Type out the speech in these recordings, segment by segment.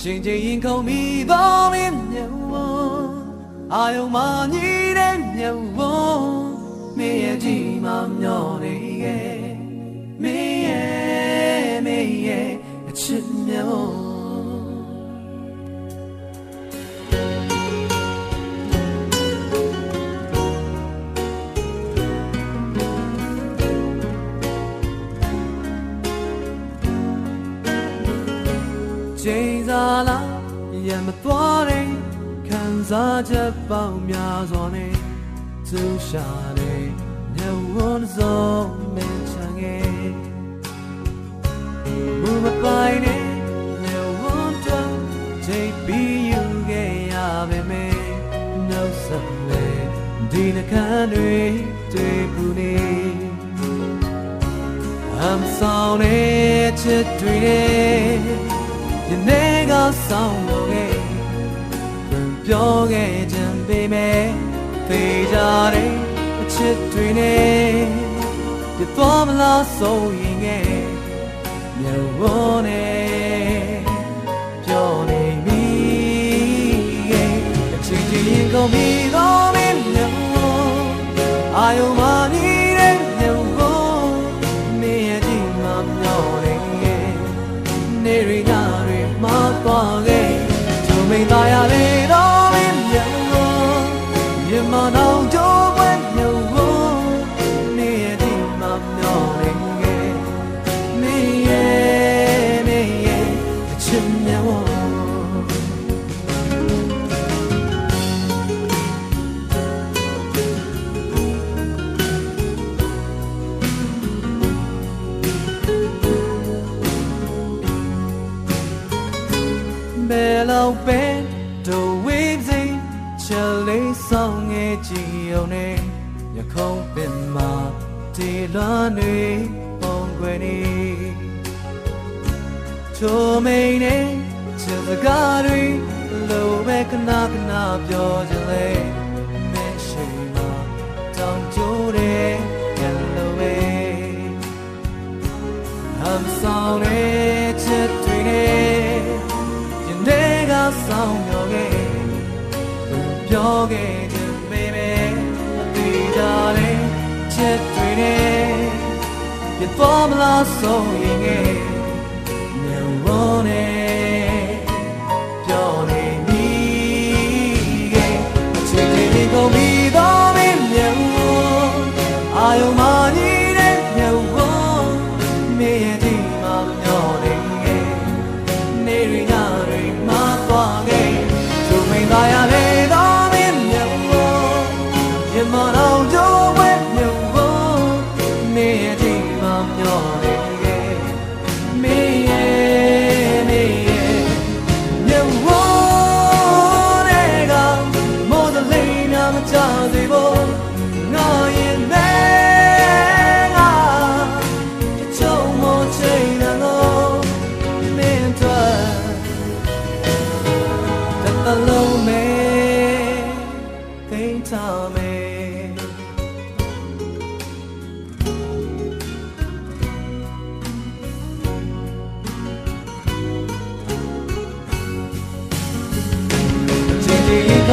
ချင်းချင်းရင်ခုန်ပြီးတော့မင်းမြတ်ဝအာယုံမညီတဲ့မြတ်ဝမင်းရဲ့ကြည်မမျောနေရဲ့ လာရမသွားတဲ့ခံစားချက်ပေါင်းများစွာနဲ့သူရှာတဲ့ညဝန်စုံမင်းချန်ငယ်ဘူမပိုင်နဲ့ညဝန်တော့ချိန်ပြီးယူခဲ့ရပါမယ်နှုတ်ဆက်လေဒီနှခမ်းတွေတွေ့ဘူးနေ I'm sorry ချစ်တွေယနေ့က ဆောင်လို့ခဲ့ပြောခဲ့ခြင်းပေမဲ့ဖေးကြတဲ့အချစ်တွေနဲ့ပြသွားမလားဆိုရင်ငယ်မြေဝန်းနဲ့ပြောနေပြီရဲ့အချင်းချင်းရင်ကုန်ပြီးတော့မင်းမြေဝန်းအာယုံမနေတဲ့မြေဝန်းနေရည်မမျောနေရဲ့နေရညတွေ မသွားခဲ့သူမိန်သားရလေတော့မင်းမြေလို့မြမနောင် လောက်ပဲတို့ဝေးစိချယ်လေးဆောင်ငယ်ကြည့်အောင်နဲ့ရခုံးပင်မှာဒီလွမ်းတွေပုံခွေနေချိုမိန်နဲ့ချစ်စကားတွေလိုပဲခဏခဏပြောကြလေ ခဲ့ခြင်းပေမဲ့ဒီကြတဲ့ချစ်တွေနဲ့ပြသွားမလားဆိုရင်ငယ် ရမ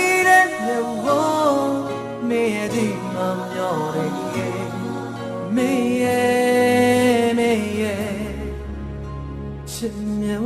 ့မြေ 别